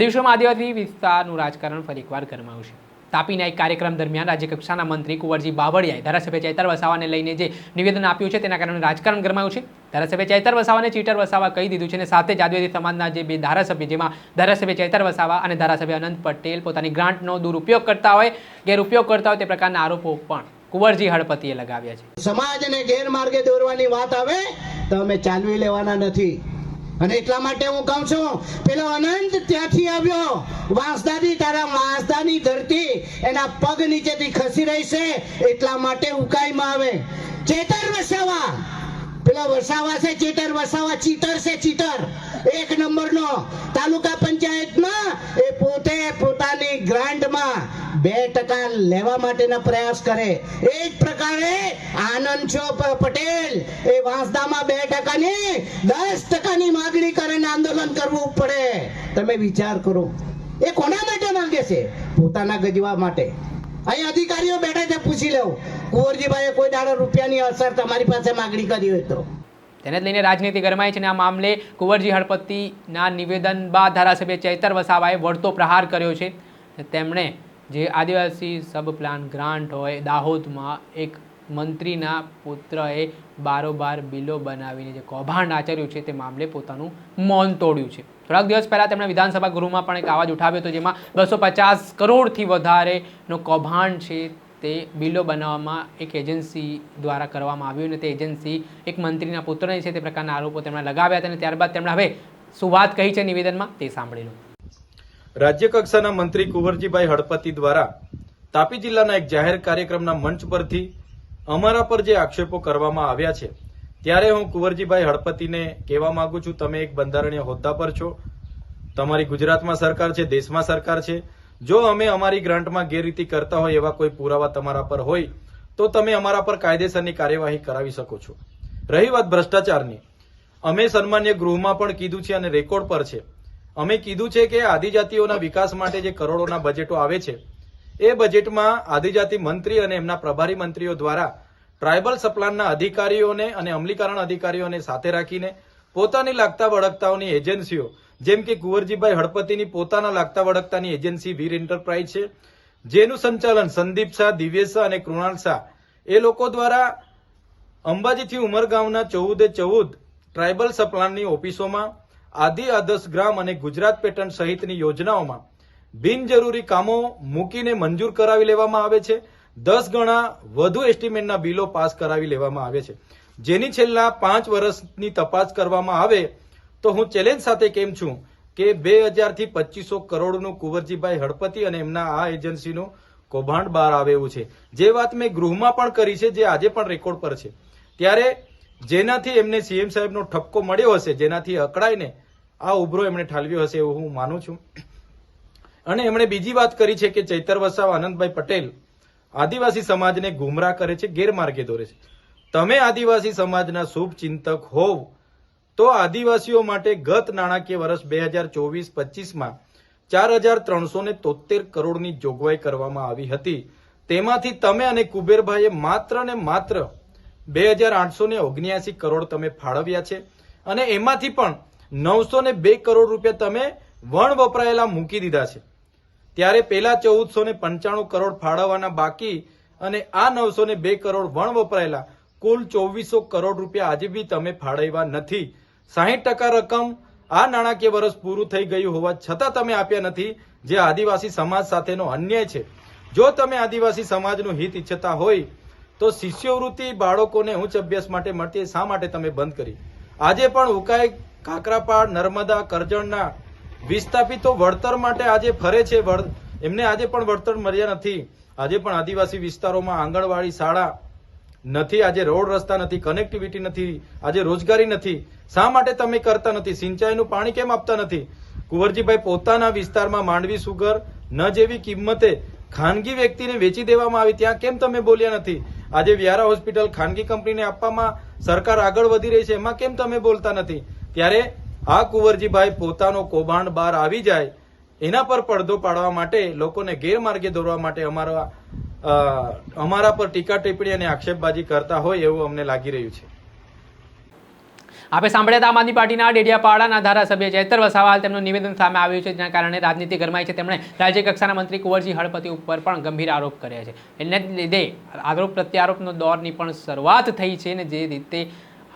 દિવસોમાં આદિવાસી વિસ્તારનું રાજકારણ ફરી એકવાર ગરમાયું તાપીના એક કાર્યક્રમ દરમિયાન રાજ્યકક્ષાના મંત્રી કુંવરજી બાવળિયાએ ધારાસભ્ય ચૈતર વસાવાને લઈને જે નિવેદન આપ્યું છે તેના કારણે રાજકારણ ગરમાયું છે. ધારાસભ્ય ચૈતર વસાવાને ચીટર વસાવા કહી દીધું છે અને સાથે જ આદિવાસી સમાજના જે બે ધારાસભ્ય, જેમાં ધારાસભ્ય ચૈતર વસાવા અને ધારાસભ્ય અનંત પટેલ પોતાની ગ્રાન્ટનો દુરુપયોગ કરતા હોય ગેરઉપયોગ કરતા હોય તે પ્રકારના આરોપો પણ કુંવરજી હળપતિએ લગાવ્યા છે. સમાજને ગેરમાર્ગે દોરવાની વાત આવે તો અમે ચાલવી લેવાના નથી. અને એટલા માટે હું કહું છું, પેલો અનંત ત્યાંથી આવ્યો. વાંસદાની તારા વાંસદાની ધરતી એના પગ નીચેથી ખસી રહી છે, એટલા માટે ઉકાઈમાં આવે. ચેતર વસાવા. પેલા વસાવા છે, ચેતર વસાવા, ચીતર છે, ચીતર. એક નંબરનો તાલુકા પંચાયતમાં, એ પોતે પોતાની ગ્રાન્ટમાં બે ટકા લેવા માટેના પ્રયાસ કરે. એ જ પ્રકારે આનંદ છો પટેલ, એ વાંસદામાં બે ટકાની, દસ ટકાની માગણી કરીને આંદોલન કરવું પડે. તમે વિચાર કરો, એ કોના માટે માંગે છે? પોતાના ગજવા માટે. અહીં અધિકારીઓ બેઠા છે, પૂછી લેવું કુંવરજીભાઈએ કોઈ દાડો રૂપિયાની અસર તમારી પાસે માગણી કરી હોય તો? તેને જ લઈને રાજનીતિ ગરમાઈ છે અને આ મામલે કુંવરજી હળપતિના નિવેદન બાદ ધારાસભ્ય ચૈતર વસાવાએ વળતો પ્રહાર કર્યો છે. તેમણે જે આદિવાસી સબ પ્લાન ગ્રાન્ટ હોય, દાહોદમાં એક મંત્રીના પુત્રએ બારોબાર બિલો બનાવીને જે કૌભાંડ આચર્યું છે તે મામલે પોતાનું મૌન તોડ્યું છે. થોડાક દિવસ પહેલાં તેમણે વિધાનસભા ગૃહમાં પણ એક અવાજ ઉઠાવ્યો હતો જેમાં બસો પચાસ કરોડથી વધારેનો કૌભાંડ છે તે બિલો બનાવવામાં એક એજન્સી દ્વારા કરવામાં આવ્યું અને તે એજન્સી એક મંત્રીના પુત્રને છે તે પ્રકારના આરોપો તેમણે લગાવ્યા હતા અને ત્યારબાદ તેમણે હવે શું વાત કહી છે નિવેદનમાં તે સાંભળી લો. રાજ્ય કક્ષાના મંત્રી કુંવરજીભાઈ હળપતિ દ્વારા તાપી જિલ્લાના એક જાહેર કાર્યક્રમના મંચ પરથી અમારા પર જે આક્ષેપો કરવામાં આવ્યા છે, ત્યારે હું કુંવરજીભાઈ હળપતિને કહેવા માંગુ છું, તમે એક બંધારણીય હોદ્દા પર છો. તમારી ગુજરાતમાં સરકાર છે, દેશમાં સરકાર છે. જો અમે અમારી ગ્રાન્ટમાં ગેરરીતિ કરતા હોય, એવા કોઈ પુરાવા તમારા પર હોય, તો તમે અમારા પર કાયદેસરની કાર્યવાહી કરાવી શકો છો. રહી વાત ભ્રષ્ટાચારની. અમે સન્માન્ય ગૃહમાં પણ કીધું છે અને રેકોર્ડ પર છે. અમે કીધું છે કે આદિજાતિઓના વિકાસ માટે જે કરોડોના બજેટો આવે છે, એ બજેટમાં આદિજાતિ મંત્રી અને એમના પ્રભારી મંત્રીઓ દ્વારા ટ્રાયબલ સપ્લાનના અધિકારીઓને અને અમલીકરણ અધિકારીઓને સાથે રાખીને પોતાની લાગતા વળગતાઓની એજન્સીઓ, જેમ કે કુંવરજીભાઈ હળપતિની પોતાના લાગતા વળગતાની એજન્સી વીર એન્ટરપ્રાઇઝ છે, જેનું સંચાલન સંદીપ શાહ, દિવ્યેશ શાહ અને કૃણાલ શાહ, એ લોકો દ્વારા અંબાજીથી ઉમરગાંવના ચૌદે ચૌદ ટ્રાયબલ સપ્લાનની ઓફિસોમાં આદિ આદર્શ ગ્રામ અને ગુજરાત પેટર્ન સહિતની યોજનાઓમાં બિનજરૂરી કામો મૂકીને મંજૂર કરાવી લેવામાં આવે છે. દસ ગણા વધુ એસ્ટિમેટના બિલો પાસ કરાવી લેવામાં આવે છે. જેની છેલ્લા પાંચ વર્ષની તપાસ કરવામાં આવે તો હું ચેલેન્જ સાથે કેમ છું કે બે હજારથી પચીસો કરોડનું કુંવરજીભાઈ હળપતિ અને એમના આ એજન્સીનું કૌભાંડ બહાર આવે એવું છે. જે વાત મેં ગૃહમાં પણ કરી છે, જે આજે પણ રેકોર્ડ પર છે. ત્યારે જેનાથી એમને સીએમ સાહેબનો ઠપકો મળ્યો હશે, જેનાથી અકળાઈને આ ઉભરો એમણે ઠાલવ્યો હશે એવું હું માનું છું. અને એમણે બીજી વાત કરી છે કે ચૈતર વસાવ આનંદભાઈ પટેલ આદિવાસી સમાજને ગુમરાહ કરે છે, ગેરમાર્ગે દોરે છે. તમે આદિવાસી સમાજના શુભ ચિંતક હોવ, તો આદિવાસીઓ માટે ગત નાણાકીય વર્ષ બે હજાર ચોવીસ પચીસમાં ચાર હજાર ત્રણસો ને તોતેર કરોડની જોગવાઈ કરવામાં આવી હતી. તેમાંથી તમે અને કુબેરભાઈએ માત્ર ને માત્ર બે હજાર આઠસો ને ઓગણ્યાસી કરોડ તમે ફાળવ્યા છે અને એમાંથી પણ નવસો ને બે કરોડ રૂપિયા તમે વણ વપરાયેલા મૂકી દીધા છે. ત્યારે પેલા ચૌદસો ને પંચાણું કરોડ ફાળવવાના બાકી અને આ નવસો ને બે કરોડ વણ વપરાયેલા કુલ ચોવીસો કરોડ રૂપિયા આજે બી તમે ફાળવ્યા નથી. સાહીઠ ટકા રકમ આ નાણાકીય વર્ષ પૂરું થઈ ગયું હોવા છતાં તમે આપ્યા નથી, જે આદિવાસી સમાજ સાથેનો અન્યાય છે. જો તમે આદિવાસી સમાજનું હિત ઈચ્છતા હોય તો શિષ્યવૃત્તિ બાળકોને ઉચ્ચ અભ્યાસ માટે મળતી શા માટે તમે બંધ કરી? આજે પણ ઉકાઈ, કાકરાપાડ, નર્મદા, કરજણના વિસ્થાપિતો વળતર માટે આજે ફરે છે. એમને આજે પણ વળતર મળ્યા નથી. આજે પણ આદિવાસી વિસ્તારોમાં આંગણવાડી શાળા નથી. આજે રોડ રસ્તા નથી કનેક્ટિવિટી નથી. આજે રોજગારી નથી. શા માટે તમે કરતા નથી? સિંચાઈનું પાણી કેમ આપતા નથી? કુંવરજીભાઈ પોતાના વિસ્તારમાં માંડવી સુગર ન જેવી કિંમતે ખાનગી વ્યક્તિને વેચી દેવામાં આવી. ત્યાં કેમ તમે બોલ્યા નથી? આજે વ્યારા હોસ્પિટલ ખાનગી કંપનીને આપવામાં સરકાર આગળ વધી રહી છે. એમાં કેમ તમે બોલતા નથી? ત્યારે આ કુંવરજીભાઈ પોતાનો કૌભાંડ બહાર આવી જાય, એના પર પડદો પાડવા માટે, લોકોને ગેરમાર્ગે દોરવા માટે અમારા અમારા પર ટીકા ટિપ્પણી અને આક્ષેપબાજી કરતા હોય એવું અમને લાગી રહ્યું છે. આપણે સાંભળ્યા હતા આમ આદમી પાર્ટીના ડેડિયાપાડાના ધારાસભ્ય ચૈતર વસાવા હાલ તેમનું નિવેદન સામે આવ્યું છે, જેના કારણે રાજનીતિ ગરમાઈ છે. તેમણે રાજ્ય કક્ષાના મંત્રી કુંવરજી હળપતિ ઉપર પણ ગંભીર આરોપ કર્યા છે. એને લીધે આરોપ પ્રત્યારોપનો દોરની પણ શરૂઆત થઈ છે ને જે રીતે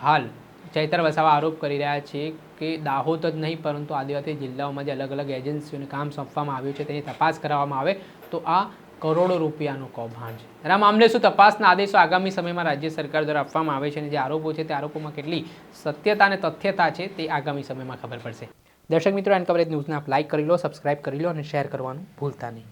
હાલ ચૈતર વસાવા આરોપ કરી રહ્યા છે કે દાહોદ જ નહીં, પરંતુ આદિવાસી જિલ્લાઓમાં જે અલગ અલગ એજન્સીઓને કામ સોંપવામાં આવ્યું છે, તેની તપાસ કરવામાં આવે તો આ કરોડો રૂપિયાનું કૌભાંડ છે. અને મામલે શું તપાસના આદેશો આગામી સમયમાં રાજ્ય સરકાર દ્વારા આપવામાં આવે છે અને જે આરોપો છે તે આરોપોમાં કેટલી સત્યતા અને તથ્યતા છે તે આગામી સમયમાં ખબર પડશે. દર્શક મિત્રો, એન કવરેજ ન્યૂઝને આપ લાઇક કરી લો સબસ્ક્રાઇબ કરી લો અને શેર કરવાનું ભૂલતા નહીં.